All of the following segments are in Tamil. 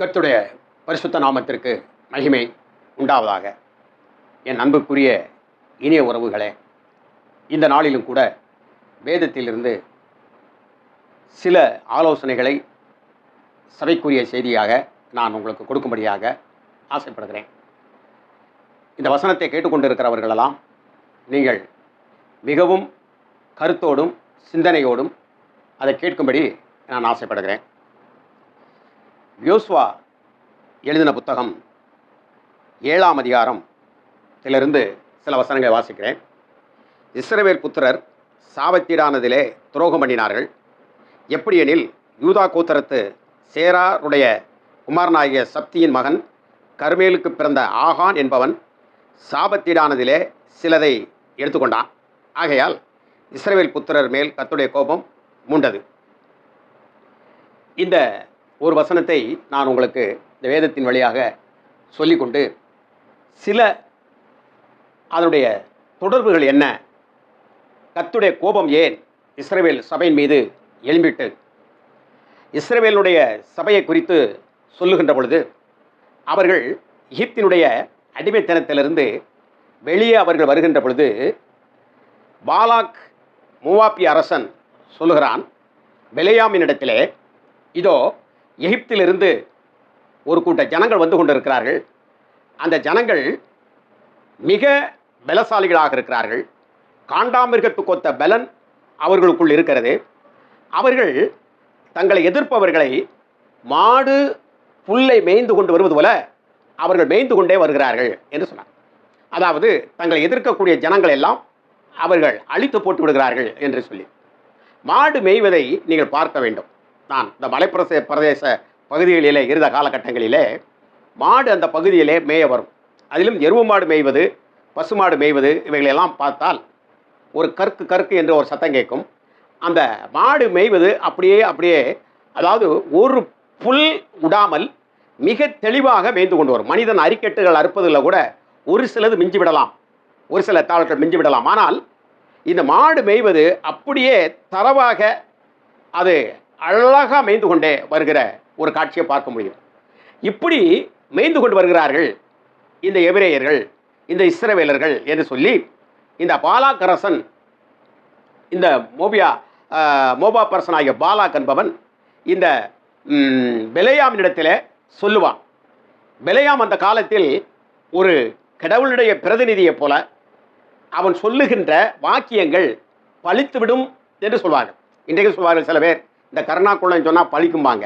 கத்துடைய பரிசுத்த நாமத்திற்கு மகிமை உண்டாவதாக. என் அன்புக்குரிய இனிய உறவுகளே இந்த நாளிலும் கூட வேதத்திலிருந்து சில ஆலோசனைகளை சபைக்குரிய செய்தியாக நான் உங்களுக்கு கொடுக்கும்படியாக ஆசைப்படுகிறேன். இந்த வசனத்தை கேட்டுக்கொண்டிருக்கிறவர்களெல்லாம் நீங்கள் மிகவும் கருத்தோடும் சிந்தனையோடும் அதை கேட்கும்படி நான் ஆசைப்படுகிறேன். யோஸ்வா எழுதின புத்தகம் ஏழாம் அதிகாரம். இதிலிருந்து சில வசனங்களை வாசிக்கிறேன். இஸ்ரவேல் புத்திரர் சாபத்தீடானதிலே துரோகம் பண்ணினார்கள். எப்படியெனில் யூதா கூத்தரத்து சேராருடைய குமாரனாகிய சப்தியின் மகன் கர்மேலுக்கு பிறந்த ஆகான் என்பவன் சாபத்தீடானதிலே சிலதை எடுத்துக்கொண்டான். ஆகையால் இஸ்ரவேல் புத்திரர் மேல் கத்துடைய கோபம் மூண்டது. இந்த ஒரு வசனத்தை நான் உங்களுக்கு இந்த வேதத்தின் வழியாக சொல்லிக்கொண்டு சில அதனுடைய தொடர்புகள் என்ன? கத்துடைய கோபம் ஏன் இஸ்ரேவேல் சபையின் மீது எழும்பிட்டு? இஸ்ரேவேலுடைய சபையை குறித்து சொல்லுகின்ற பொழுது அவர்கள் எகிப்தினுடைய அடிமைத்தனத்திலிருந்து வெளியே அவர்கள் வருகின்ற பொழுது பாலாக் மூவாப்பி அரசன் சொல்லுகிறான் பெலையாமினிடத்திலே இதோ எகிப்திலிருந்து ஒரு கூட்ட ஜனங்கள் வந்து கொண்டிருக்கிறார்கள். அந்த ஜனங்கள் மிக பலசாலிகளாக இருக்கிறார்கள். காண்டாமிருகத்துக்கு ஒத்த பலன் அவர்களுக்குள் இருக்கிறது. அவர்கள் தங்களை எதிர்ப்பவர்களை மாடு புல்லை மேய்ந்து கொண்டு வருவது போல அவர்கள் மேய்ந்து கொண்டே வருகிறார்கள் என்று சொன்னார். அதாவது தங்களை எதிர்க்கக்கூடிய ஜனங்கள் எல்லாம் அவர்கள் அழித்து போட்டு விடுகிறார்கள் என்று சொல்லி. மாடு மேய்வதை நீங்கள் பார்க்க வேண்டும். நான் இந்த மலைப்பிரச பிரதேச பகுதிகளிலே இருந்த காலகட்டங்களிலே மாடு அந்த பகுதியிலே மேய வரும். அதிலும் எருவு மாடு மேய்வது பசுமாடு மேய்வது இவைகளெல்லாம் பார்த்தால் ஒரு கற்கு கற்கு என்று ஒரு சத்தம் கேட்கும். அந்த மாடு மேய்வது அப்படியே அப்படியே அதாவது ஒரு புல் விடாமல் மிக தெளிவாக மேய்ந்து கொண்டு வரும். மனிதன் அரிக்கட்டுகள் அறுப்பதில் கூட ஒரு சிலது மிஞ்சி விடலாம் ஒரு சில தாள்கள் மிஞ்சி விடலாம் ஆனால் இந்த மாடு மேய்வது அப்படியே தரவாக அது அழகாக மேய்ந்து கொண்டே வருகிற ஒரு காட்சியை பார்க்க முடியும். இப்படி மேய்ந்து கொண்டு வருகிறார்கள் இந்த எபிரேயர்கள் இந்த இஸ்ரவேலர்கள் என்று சொல்லி இந்த பாலாக்கரசன் இந்த மோபியா மோபா பர்சன் ஆகிய பாலாக் என்பவன் இந்த பெலையாமினிடத்தில் சொல்லுவான். பெலையாம் அந்த காலத்தில் ஒரு கடவுளுடைய பிரதிநிதியைப் போல அவன் சொல்லுகின்ற வாக்கியங்கள் பழித்துவிடும் என்று சொல்வார்கள். இன்றைக்கு சொல்வார்கள் சில பேர். இந்த கருணாக்குள்ளன் சொன்னால் பழிக்கும்பாங்க.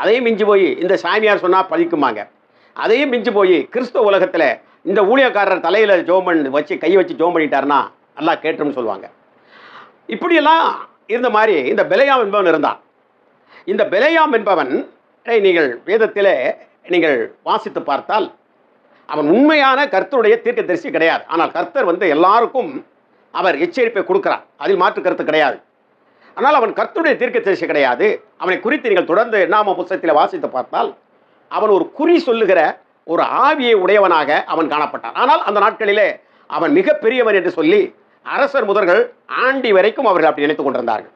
அதையும் மிஞ்சி போய் இந்த சாமியார் சொன்னால் பழிக்கும்பாங்க. அதையும் மிஞ்சி போய் கிறிஸ்தவ உலகத்தில் இந்த ஊழியக்காரர் தலையில் ஜோமன் வச்சு கை வச்சு ஜோம் பண்ணிட்டாருன்னா நல்லா கேட்டுருன்னு சொல்லுவாங்க. இப்படியெல்லாம் இருந்த மாதிரி இந்த பெலையாம் என்பவன் இருந்தான். இந்த பெலையாம் என்பவன் நீங்கள் வேதத்தில் நீங்கள் வாசித்து பார்த்தால் அவன் உண்மையான கர்த்தருடைய தீர்க்கதரிசி கிடையாது. ஆனால் கர்த்தர் வந்து எல்லாருக்கும் அவர் எச்சரிப்பை கொடுக்கிறார். அதில் மாற்று கருத்து கிடையாது. ஆனால் அவன் கர்த்தருடைய தீர்க்கதரிசி கிடையாது. அவனை குறித்து நீங்கள் தொடர்ந்து நாம புத்தகத்தில் வாசித்து பார்த்தால் அவன் ஒரு குறி சொல்லுகிற ஒரு ஆவியை உடையவனாக அவன் காணப்பட்டான். ஆனால் அந்த நாட்களிலே அவன் மிக பெரியவன் என்று சொல்லி அரசர் முதல்கள் ஆண்டி வரைக்கும் அவர்கள் அப்படி நினைத்துக் கொண்டிருந்தார்கள்.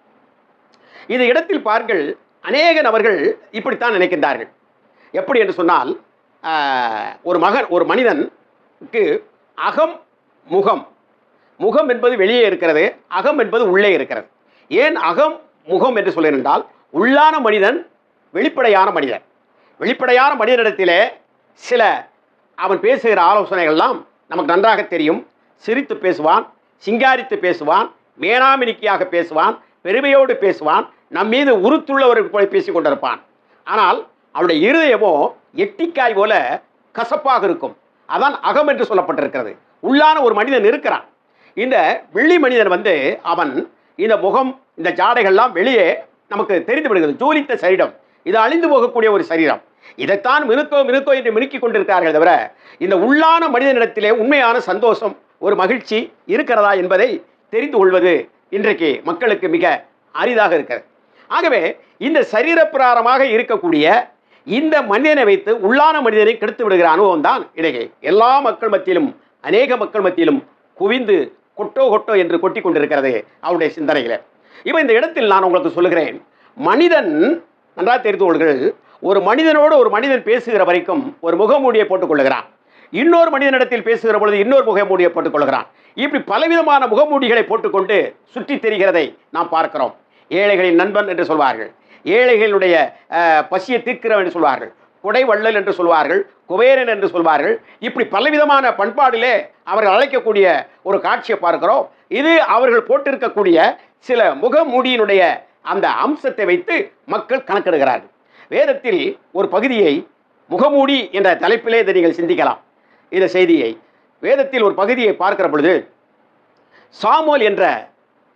இந்த இடத்தில் பாருங்கள் அநேக நபர்கள் இப்படித்தான் நினைக்கின்றார்கள். எப்படி என்று சொன்னால் ஒரு மகன் ஒரு மனிதனுக்கு அகம் முகம். முகம் என்பது வெளியே இருக்கிறது அகம் என்பது உள்ளே இருக்கிறது. ஏன் அகம் முகம் என்று சொல்லியிருந்தால் உள்ளான மனிதன் வெளிப்படையான மனிதன். வெளிப்படையான மனிதனிடத்திலே சில அவன் பேசுகிற ஆலோசனைகள்லாம் நமக்கு நன்றாக தெரியும். சிரித்து பேசுவான் சிங்காரித்து பேசுவான் மேனாமினிக்கியாக பேசுவான் பெருமையோடு பேசுவான் நம் மீது உருத்துள்ளவர்கள் போல பேசி கொண்டிருப்பான். ஆனால் அவனுடைய இருதயமோ எட்டிக்காய் போல கசப்பாக இருக்கும். அதான் அகம் என்று சொல்லப்பட்டிருக்கிறது. உள்ளான ஒரு மனிதன் இருக்கிறான். இந்த வெள்ளி மனிதன் வந்து அவன் இந்த முகம் இந்த ஜாடைகள்லாம் வெளியே நமக்கு தெரிந்து விடுகிறது ஜோலித்த சரீரம். இது அழிந்து போகக்கூடிய ஒரு சரீரம். இதைத்தான் மினுக்கோ மினுக்கோ என்று மினுக்கிக் கொண்டிருக்கிறார்கள் தவிர இந்த உள்ளான மனிதனிடத்திலே உண்மையான சந்தோஷம் ஒரு மகிழ்ச்சி இருக்கிறதா என்பதை தெரிந்து கொள்வது இன்றைக்கு மக்களுக்கு மிக அரிதாக இருக்கிறது. ஆகவே இந்த சரீரப்பிராரமாக இருக்கக்கூடிய இந்த மனிதனை வைத்து உள்ளான மனிதனை கெடுத்து விடுகிற அனுபவம் தான் இன்றைக்கு எல்லா மக்கள் மத்தியிலும் அநேக மக்கள் மத்தியிலும் குவிந்து கொட்டோ கொட்டோ என்று கொட்டி கொண்டிருக்கிறது அவருடைய சிந்தனைகளை இப்போ இந்த இடத்தில் நான் உங்களுக்கு சொல்லுகிறேன் மனிதன் நன்றாக தெரிந்து கொள்கள் ஒரு மனிதனோடு ஒரு மனிதன் பேசுகிற வரைக்கும் ஒரு முகமூடியை போட்டுக்கொள்ளுகிறான். இன்னொரு மனிதனிடத்தில் பேசுகிற பொழுது இன்னொரு முகமூடியை போட்டுக்கொள்கிறான். இப்படி பலவிதமான முகமூடிகளை போட்டுக்கொண்டு சுற்றித் தெரிகிறதை நாம் பார்க்கிறோம். ஏழைகளின் நண்பன் என்று சொல்வார்கள். ஏழைகளுடைய பசியை தீர்க்கிறவன் என்று சொல்வார்கள். குடை வள்ளல் என்று சொல்வார்கள் குபேரன் என்று சொல்வார்கள். இப்படி பலவிதமான பண்பாடிலே அவர்கள் அழைக்கக்கூடிய ஒரு காட்சியை பார்க்கிறோம். இது அவர்கள் போட்டிருக்கக்கூடிய சில முகமூடியினுடைய அந்த அம்சத்தை வைத்து மக்கள் கணக்கெடுகிறார்கள். வேதத்தில் ஒரு பகுதியை முகமூடி என்ற தலைப்பிலே இதை நீங்கள் சிந்திக்கலாம். இந்த செய்தியை. வேதத்தில் ஒரு பகுதியை பார்க்கிற பொழுது சாமோல் என்ற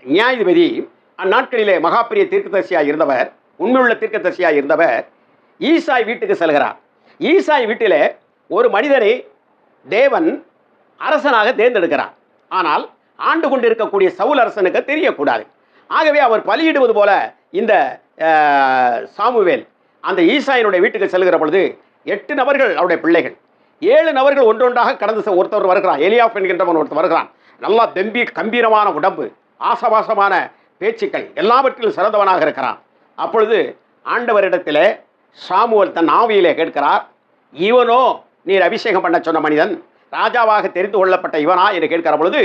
நியாயாதிபதி அந்நாட்களிலே மகாபிரிய தீர்க்கதரிசியாக இருந்தவர் உண்மையுள்ள தீர்க்கதரிசியாக இருந்தவர் ஈசாய் வீட்டுக்கு செல்கிறார். ஈசாய் வீட்டிலே ஒரு மனிதனை தேவன் அரசனாக தேர்ந்தெடுக்கிறார். ஆனால் ஆண்டு கொண்டிருக்கக்கூடிய சவுல் அரசனுக்கு தெரியக்கூடாது. ஆகவே அவர் பலியிடுவது போல இந்த சாமுவேல் அந்த ஈசாயினுடைய வீட்டுக்கு செல்கிற பொழுது எட்டு நபர்கள் அவருடைய பிள்ளைகள். ஏழு நபர்கள் ஒன்றொன்றாக கடந்து செ- ஒருத்தர் வருகிறான் எலியாப் என்கின்றவன் ஒருத்தர் வருகிறான். நல்லா தெம்பி கம்பீரமான உடம்பு ஆசவாசமான பேச்சுக்கள் எல்லாவற்றிலும் சிறந்தவனாக இருக்கிறான். அப்பொழுது ஆண்டவரிடத்திலே சாமுவல் தன் ஆவியிலே கேட்கிறார் இவனோ நீர் அபிஷேகம் பண்ண சொன்ன மனிதன் ராஜாவாக தெரிந்து கொள்ளப்பட்ட இவனா? என்று கேட்கிற பொழுது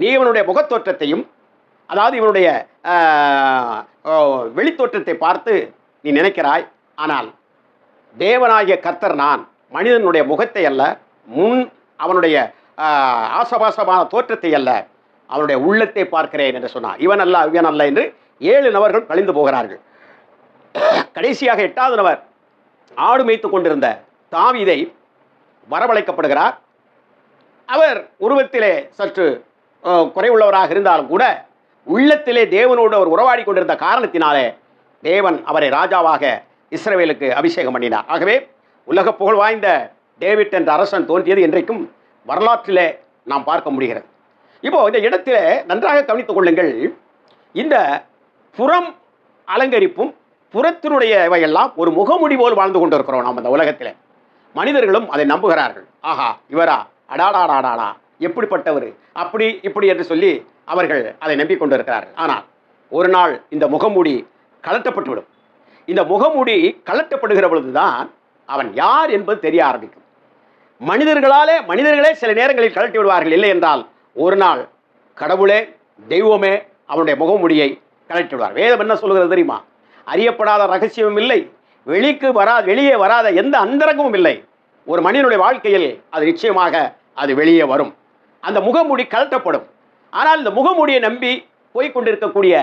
நீ இவனுடைய முகத்தோற்றத்தையும் அதாவது இவனுடைய வெளித்தோற்றத்தை பார்த்து நீ நினைக்கிறாய். ஆனால் தேவனாகிய கர்த்தர் நான் மனிதனுடைய முகத்தை அல்ல முன் அவனுடைய ஆசபாசமான தோற்றத்தை அல்ல அவனுடைய உள்ளத்தை பார்க்கிறேன் என்று சொன்னான் இவன் அல்ல இவன் அல்ல என்று ஏழு நபர்கள் கழிந்து போகிறார்கள். கடைசியாக எட்டாவது நபர் ஆடு மேய்த்து கொண்டிருந்த தாவிதை வரவழைக்கப்படுகிறார். அவர் உருவத்திலே சற்று குறைவுள்ளவராக இருந்தாலும் கூட உள்ளத்திலே தேவனோடு அவர் உறவாடி கொண்டிருந்த காரணத்தினாலே தேவன் அவரை ராஜாவாக இஸ்ரவேலுக்கு அபிஷேகம் பண்ணினார். ஆகவே உலக புகழ் வாய்ந்த டேவிட் என்ற அரசன் தோன்றியது இன்றைக்கும் வரலாற்றிலே நாம் பார்க்க முடிகிறது. இப்போ இந்த இடத்திலே நன்றாக கவனித்துக் கொள்ளுங்கள். இந்த புறம் அலங்கரிப்பும் புறத்தினுடைய இவையெல்லாம் ஒரு முகமுடி போல் வாழ்ந்து கொண்டிருக்கிறோம் நாம் இந்த உலகத்தில். மனிதர்களும் அதை நம்புகிறார்கள். ஆஹா இவரா? அடாடாடாடாடா எப்படிப்பட்டவர்? அப்படி இப்படி என்று சொல்லி அவர்கள் அதை நம்பிக்கொண்டிருக்கிறார்கள் ஆனால் ஒரு நாள் இந்த முகமூடி கலட்டப்பட்டுவிடும் இந்த முகமூடி கலட்டப்படுகிற பொழுதுதான் அவன் யார் என்பது தெரிய ஆரம்பிக்கும். மனிதர்களாலே மனிதர்களே சில நேரங்களில் கழட்டி விடுவார்கள். இல்லை என்றால் ஒரு நாள் கடவுளே தெய்வமே அவனுடைய முகமுடியை கழட்டி விடுவார். வேதம் என்ன சொல்கிறது தெரியுமா? அறியப்படாத ரகசியமும் இல்லை. வெளிக்கு வரா வெளியே வராத எந்த அந்தரங்கமும் இல்லை. ஒரு மனிதனுடைய வாழ்க்கையில் அது நிச்சயமாக அது வெளியே வரும். அந்த முகமூடி கலட்டப்படும் ஆனால் இந்த முகமூடியை நம்பி போய்கொண்டிருக்கக்கூடிய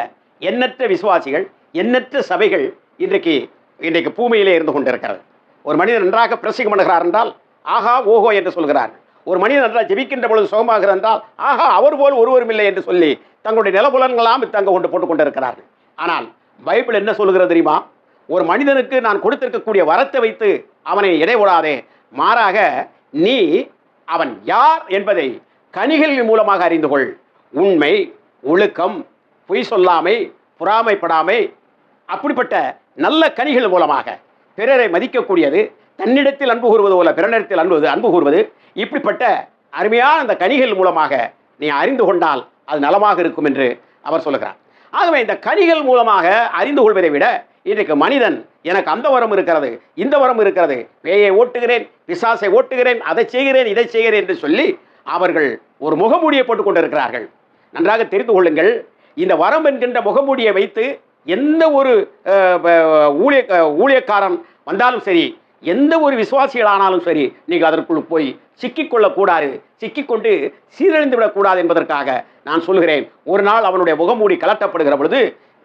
எண்ணற்ற விசுவாசிகள் எண்ணற்ற சபைகள் இன்றைக்கு இன்றைக்கு பூமியிலே இருந்து கொண்டிருக்கிறது. ஒரு மனிதன் நன்றாக பிரசங்கம் பண்ணுகிறார் என்றால் ஆஹா ஓஹோ என்று சொல்கிறார். ஒரு மனிதன் நன்றாக ஜெபிக்கின்ற பொழுது சுகமாகிறார் என்றால் ஆஹா அவர் போல் ஒருவரும் இல்லை என்று சொல்லி தங்களுடைய நிலபுலன்களாம் தங்க கொண்டு போட்டுக் கொண்டிருக்கிறார்கள். ஆனால் பைபிள் என்ன சொல்லுகிறது தெரியுமா? ஒரு மனிதனுக்கு நான் கொடுத்திருக்கக்கூடிய வரத்தை வைத்து அவனை இடைவிடாதே மாறாக நீ அவன் யார் என்பதை கனிகளின் மூலமாக அறிந்து கொள். உண்மை ஒழுக்கம் பொய் சொல்லாமை பொறாமைப்படாமை அப்படிப்பட்ட நல்ல கனிகள் மூலமாக. பிறரை மதிக்கக்கூடியது தன்னிடத்தில் அன்பு கூறுவது போல பிறனிடத்தில் அன்பு அன்பு கூறுவது. இப்படிப்பட்ட அருமையான அந்த கனிகள் மூலமாக நீ அறிந்து கொண்டால் அது நலமாக இருக்கும் என்று அவர் சொல்லுகிறார். ஆகவே இந்த கனிகள் மூலமாக அறிந்து கொள்வதை விட இன்றைக்கு மனிதன் எனக்கு அந்த வரம் இருக்கிறது இந்த வரம் இருக்கிறது பேயை ஓட்டுகிறேன் பிசாசை ஓட்டுகிறேன் அதை செய்கிறேன் இதை செய்கிறேன் என்று சொல்லி அவர்கள் ஒரு முகமூடியை போட்டுக் கொண்டிருக்கிறார்கள். நன்றாக தெரிந்து கொள்ளுங்கள் இந்த வரம் என்கின்ற முகமூடியை வைத்து எந்த ஒரு ஊழிய ஊழியக்காரன் வந்தாலும் சரி எந்த ஒரு விசுவாசிகளானாலும் சரி நீங்கள் அதற்குள் போய் சிக்கிக்கொள்ளக்கூடாது. சிக்கிக்கொண்டு சீரழிந்து விடக்கூடாது என்பதற்காக நான் சொல்கிறேன் ஒரு நாள் அவனுடைய முகமூடி கலட்டப்படுகிற பொழுது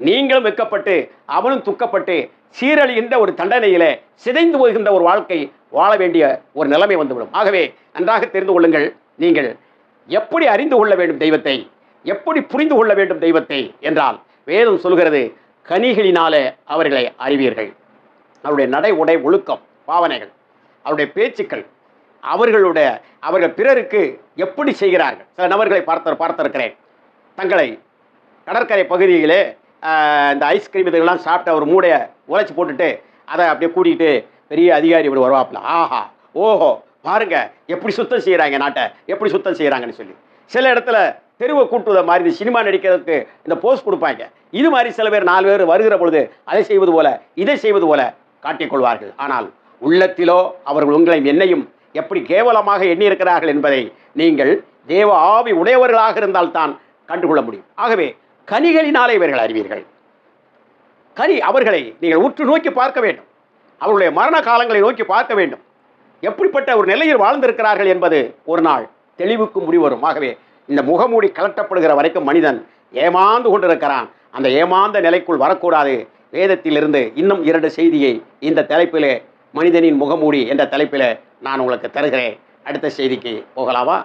நீங்களும் வெக்கப்பட்டு அவனும் துக்கப்பட்டு சீரழிகின்ற ஒரு தண்டனையிலே சிதைந்து போகின்ற ஒரு வாழ்க்கை வாழ வேண்டிய ஒரு நிலைமை வந்துவிடும். ஆகவே நன்றாக தெரிந்து கொள்ளுங்கள். நீங்கள் எப்படி அறிந்து கொள்ள வேண்டும் தெய்வத்தை? எப்படி புரிந்து கொள்ள வேண்டும் தெய்வத்தை? என்றால் வேதம் சொல்கிறது கனிகளினாலே அவர்களை அறிவீர்கள். அவருடைய நடை உடை ஒழுக்கம். பாவனைகள் அவருடைய பேச்சுக்கள் அவர்களுடைய அவர்கள் பிறருக்கு எப்படி செய்கிறார்கள்? சில நபர்களை பார்த்து பார்த்திருக்கிறேன். தங்களை கடற்கரை பகுதியிலே இந்த ஐஸ்கிரீம் இதெல்லாம் சாப்பிட்டு ஒரு மூடையை உழைச்சி போட்டுட்டு அதை அப்படியே கூட்டிகிட்டு பெரிய அதிகாரி இப்படி வருவாப்பில். ஆஹா ஓஹோ பாருங்க எப்படி சுத்தம் செய்கிறாங்க நாட்டை எப்படி சுத்தம் செய்கிறாங்கன்னு சொல்லி. சில இடத்துல தெருவை கூட்டுவதை மாதிரி இந்த சினிமா நடிக்கிறதுக்கு இந்த போஸ்ட் கொடுப்பாங்க. இது மாதிரி சில பேர் நாலு பேர் வருகிற பொழுது அதை செய்வது போல இதை செய்வது போல காட்டிக்கொள்வார்கள் ஆனால் உள்ளத்திலோ அவர்கள் உங்களையும் என்னையும் எப்படி கேவலமாக எண்ணியிருக்கிறார்கள் என்பதை நீங்கள் தேவ ஆவி உடையவர்களாக இருந்தால்தான் கண்டுகொள்ள முடியும். ஆகவே கனிகளினாலே இவர்கள் அறிவீர்கள். கனி அவர்களை நீங்கள் உற்று நோக்கி பார்க்க வேண்டும். அவர்களுடைய மரண காலங்களை நோக்கி பார்க்க வேண்டும். எப்படிப்பட்ட ஒரு நிலையில் வாழ்ந்திருக்கிறார்கள் என்பது ஒரு நாள் தெளிவுக்கு முடிவரும் ஆகவே இந்த முகமூடி கலட்டப்படுகிற வரைக்கும் மனிதன் ஏமாந்து கொண்டிருக்கிறான். அந்த ஏமாந்த நிலைக்குள் வரக்கூடாது. வேதத்திலிருந்து இன்னும் இரண்டு செய்தியை இந்த தலைப்பிலே மனிதனின் முகமூடி என்ற தலைப்பில் நான் உங்களுக்கு தருகிறேன். அடுத்த செய்திக்கு போகலாமா?